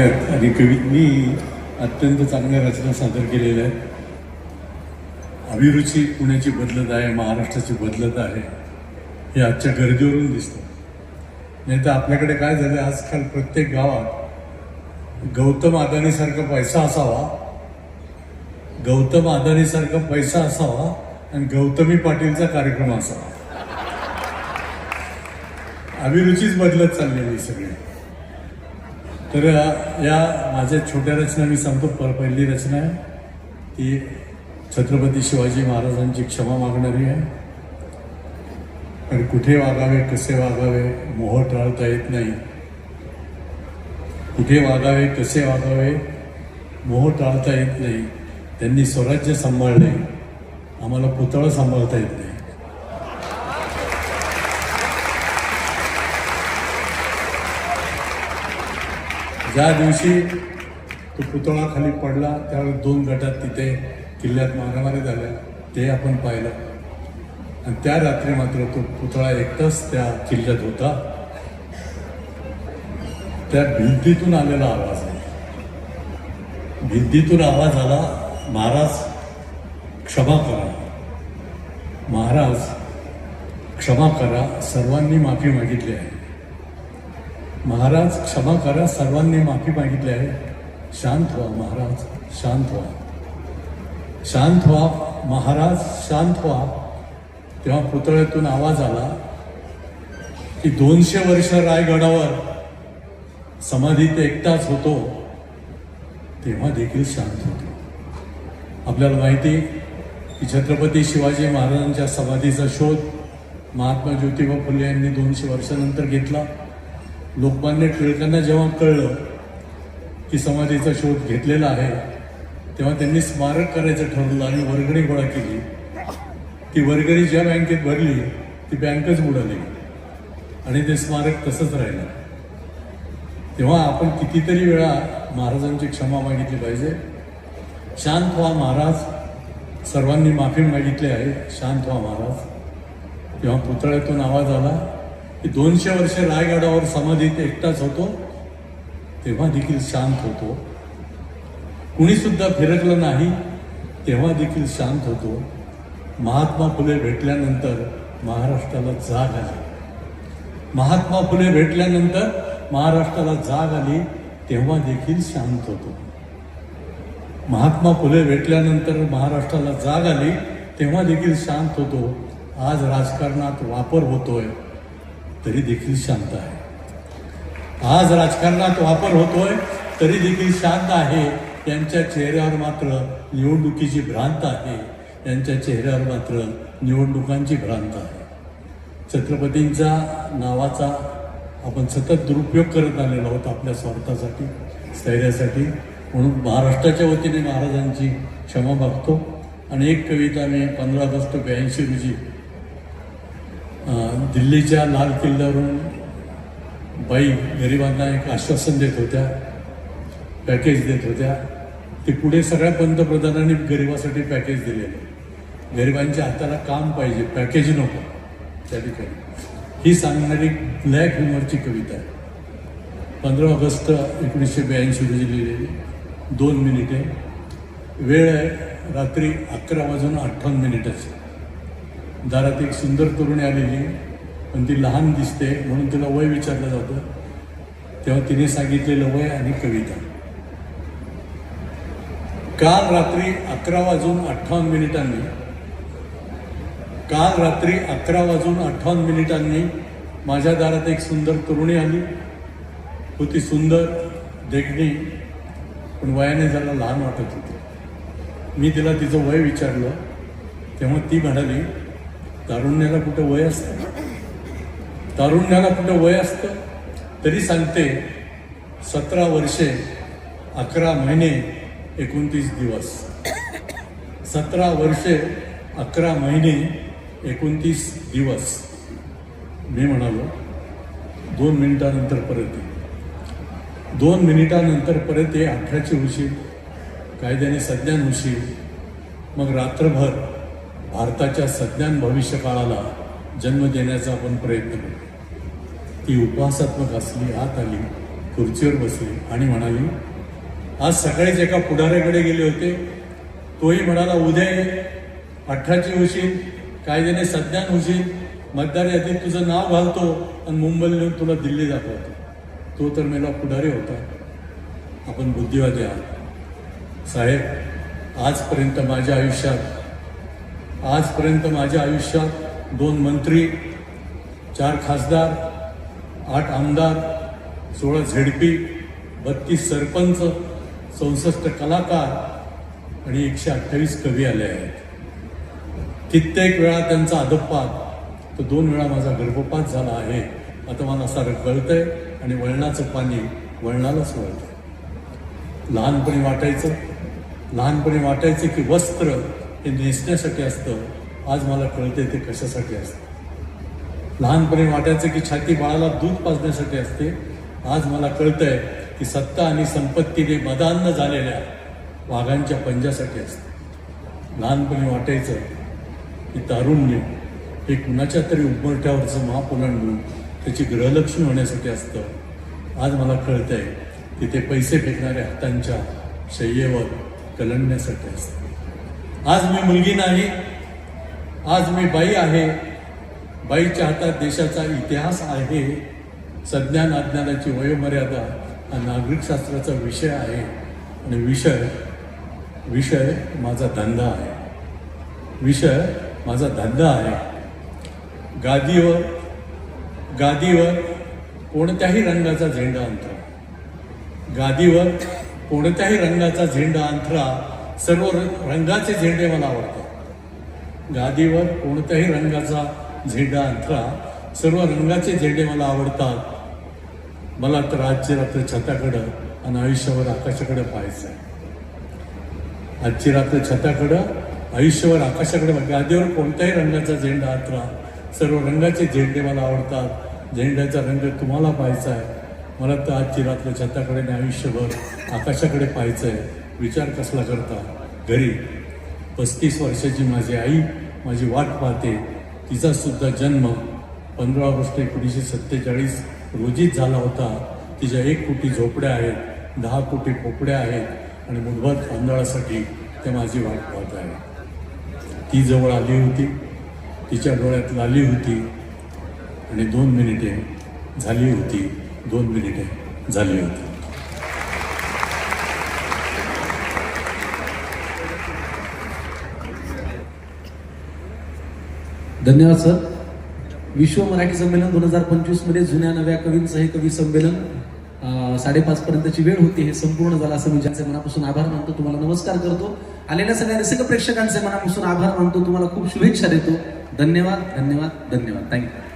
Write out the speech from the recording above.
आहेत. आणि कवींनी अत्यंत चांगल्या रचना सादर केलेल्या आहेत. अभिरुची पुण्याची बदलत आहे महाराष्ट्राची बदलत आहे हे आजच्या गर्दीवरून दिसतं. नाही तर आपल्याकडे काय झालं? आजकाल प्रत्येक गावात गौतम अदानीसारखा पैसा असावा गौतम अदानीसारखा पैसा असावा आणि गौतमी पाटीलचा कार्यक्रम असावा. अभिरुचीच बदलत चाललेली आहे सगळी. तर या माझ्या छोट्या रचना मी सांगतो प- पहिली रचना आहे. ती छत्रपती शिवाजी महाराजांची क्षमा मागणारी आहे. कारण कुठे वागावे कसे वागावे मोह टाळता येत नाही. कुठे वागावे कसे वागावे मोह टाळता येत नाही. त्यांनी स्वराज्य सांभाळले. आम्हाला पुतळं सांभाळता येत नाही. ज्या दिवशी तो पुतळा खाली पडला त्यावेळी दोन गटात तिथे किल्ल्यात मारामारी झाल्या ते आपण पाहिलं. आणि त्या रात्री मात्र तो पुतळा एकटाच त्या किल्ल्यात होता. त्या भिंतीतून आलेला आवाज आहे. भिंतीतून आवाज आला महाराज क्षमा करा. महाराज क्षमा करा. सर्वांनी माफी मागितली आहे. महाराज क्षमा करा सर्वांनी माफी मागितली आहे. शांत व्हा महाराज शांत व्हा. शांत व्हा महाराज शांत व्हा. तेव्हा पुतळ्यातून आवाज आला की दोनशे वर्ष रायगडावर समाधीत एकटाच होतो तेव्हा देखील शांत होतो. आपल्याला माहिती की छत्रपती शिवाजी महाराजांच्या समाधीचा शोध महात्मा ज्योतिबा फुले यांनी दोनशे वर्षानंतर घेतला. लोकमान्य टिळकांना जेव्हा कळलं की समाधीचा शोध घेतलेला आहे तेव्हा त्यांनी स्मारक करायचं ठरवलं आणि वर्गणी गोळा केली. ती वर्गणी ज्या बँकेत भरली ती बँकच बुडाली. आणि ते स्मारक तसंच राहिलं. तेव्हा आपण कितीतरी वेळा महाराजांची क्षमा मागितली पाहिजे. शांत व्हा महाराज. सर्वांनी माफी मागितली आहे. शांत व्हा महाराज. तेव्हा पुतळ्यातून आवाज आला. की दोनशे वर्ष रायगडावर समाधीत एकटाच होतो तेव्हा देखील शांत होतो. कुणीसुद्धा फिरकलं नाही तेव्हा देखील शांत होतो. महात्मा फुले भेटल्यानंतर महाराष्ट्राला जाग आली. महात्मा फुले भेटल्यानंतर महाराष्ट्राला जाग आली तेव्हा देखील शांत होतो. महात्मा फुले भेटल्यानंतर महाराष्ट्राला जाग आली तेव्हा देखील शांत होतो. आज राजकारणात वापर होतोय. तरी देखील शांत आहे. आज राजकारणात वापर होतोय तरी देखील शांत आहे. त्यांच्या चेहऱ्यावर मात्र निवडणुकीची भ्रांत आहे. त्यांच्या चेहऱ्यावर मात्र निवडणुकांची भ्रांत आहे. छत्रपतींचा नावाचा आपण सतत दुरुपयोग करत आलेलो आहोत आपल्या स्वार्थासाठी स्थैर्यासाठी. म्हणून महाराष्ट्राच्या वतीने महाराजांची क्षमा मागतो. आणि एक कविता मी पंधरा ऑगस्ट ब्याऐंशी रोजी दिल्लीच्या लाल किल्ल्यावरून बाई गरिबांना एक आश्वासन देत होत्या पॅकेज देत होत्या. ते पुढे सगळ्या पंतप्रधानांनी गरिबासाठी पॅकेज दिलेलं गरिबांच्या हाताला काम पाहिजे पॅकेज नको त्या ठिकाणी. ही सांगणारी ब्लॅक ह्युमरची कविता आहे. पंधरा ऑगस्ट एकोणीसशे ब्याऐंशी रोजी लिहिलेली. दोन मिनिटे. वेळ आहे रात्री अकरा वाजून अठ्ठावन्न मिनिटाची. दारात एक सुंदर तरुणी आलेली. पण ती लहान दिसते म्हणून तिला वय विचारलं जातं. तेव्हा तिने सांगितलेलं वय आणि कविता. काल रात्री अकरा वाजून अठ्ठावन्न मिनिटांनी काल रात्री अकरा वाजून अठ्ठावन्न मिनिटांनी माझ्या दारात एक सुंदर तरुणी आली. होती सुंदर देखणी पण वयाने जरा लहान वाटत होती. मी तिला तिचं वय विचारलं. तेव्हा ती म्हणाली तारुण्याला कुठं वय असतं? तारुण्याला कुठं वय असतं? तरी सांगते सतरा वर्षे अकरा महिने एकोणतीस दिवस. सतरा वर्षे अकरा महिने एकोणतीस दिवस. मी म्हणालो दोन मिनिटानंतर परत ये. दोन मिनिटानंतर परत ये अठराची उशीर कायद्याने सज्ञान उशीर. मग रात्रभर भारताच्या सज्ञान भविष्य काळाला जन्म देण्याचा आपण प्रयत्न करू. ती उपवासात्मक असली आत आली खुर्चीवर बसली आणि म्हणाली आज सकाळीच एका पुढाऱ्याकडे गेले होते. तोही म्हणाला उद्या ये अठराची होशील कायद्याने सज्ञान होशील मतदार यादीत तुझं नाव घालतो आणि मुंबईला नेऊन तुला दिल्ली दाखवतो. तो तर मेला पुढारी होता. आपण बुद्धिवादी आहात. साहेब आजपर्यंत माझ्या आयुष्यात आजपर्यंत माझ्या आयुष्यात दोन मंत्री चार खासदार आठ आमदार सोळा झेडपी बत्तीस सरपंच चौसष्ट कलाकार आणि एकशे अठ्ठावीस कवी आले आहेत. कित्येक वेळा त्यांचा अधपात तर दोन वेळा माझा गर्भपात झाला आहे. आता मला सारं कळतंय आणि वळणाचं पाणी वळणालाच वळतं लहानपणी वाटायचं लहानपणी वाटायचं की वस्त्र ते नेसण्यासाठी असतं. आज मला कळतंय ते कशासाठी असतं. लहानपणी वाटायचं की छाती बाळाला दूध पाजण्यासाठी असते. आज मला कळतंय की सत्ता आणि संपत्तीने मदान्न झालेल्या वाघांच्या पंजासाठी असते. लहानपणी वाटायचं की तारुण्य हे कुणाच्या तरी उंबरठ्यावरचं महापुलांडून त्याची ग्रहलक्ष्मी होण्यासाठी असतं. आज मला कळतंय की ते पैसे फेकणाऱ्या हातांच्या शय्येवर कलंडण्यासाठी असतं. आज मी मुलगी नाही आज मी बाई आहे. बाईच्या हातात देशाचा इतिहास आहे. संज्ञान अज्ञानाची वयोमर्यादा हा नागरिकशास्त्राचा विषय आहे. आणि विषय विषय माझा धंदा आहे. विषय माझा धंदा आहे. गादीवर गादीवर कोणत्याही रंगाचा झेंडा अंतरा गादीवर कोणत्याही रंगाचा झेंडा अंतरा सर्व रंगाचे झेंडे मला आवडतात. गादीवर कोणत्याही रंगाचा झेंडा अंतरा सर्व रंगाचे झेंडे मला आवडतात. मला तर आजची रात्र छताकडं आणि आयुष्यावर आकाशाकडे पाहायचं आहे आजची रात्र छताकडं आयुष्यावर आकाशाकडे गादीवर कोणत्याही रंगाचा झेंडा अंतरा सर्व रंगाचे झेंडे मला आवडतात. झेंड्याचा रंग तुम्हाला पाहायचा आहे मला तर आजची रात्र छताकडे आणि आयुष्यभर आकाशाकडे पाहायचं आहे विचार कसला करता? घरी पस्तीस वर्षाची माझी आई माझी वाट पाहते. तिचासुद्धा जन्म पंधरा ऑगस्ट एकोणीसशे सत्तेचाळीस रोजीच झाला होता. तिच्या एक कोटी झोपड्या आहेत दहा कोटी पोपड्या आहेत आणि मुठभर तांदळासाठी ते माझी वाट पाहत आहे. ती जवळ आली होती. तिच्या डोळ्यात लाली होती आणि दोन मिनिटे झाली होती. दोन मिनिटे झाली होती. धन्यवाद सर. विश्व मराठी संमेलन दोन हजार पंचवीसमध्ये जुन्या नव्या कवींचं हे कवी संमेलन साडेपाचपर्यंतची साडेपाच पर्यंतची वेळ होती हे संपूर्ण झालं असं मी ज्यांचे मनापासून आभार मानतो तुम्हाला नमस्कार करतो. आलेल्या सगळ्या रसिक प्रेक्षकांचे मनापासून आभार मानतो तुम्हाला खूप शुभेच्छा देतो. धन्यवाद धन्यवाद धन्यवाद. थँक्यू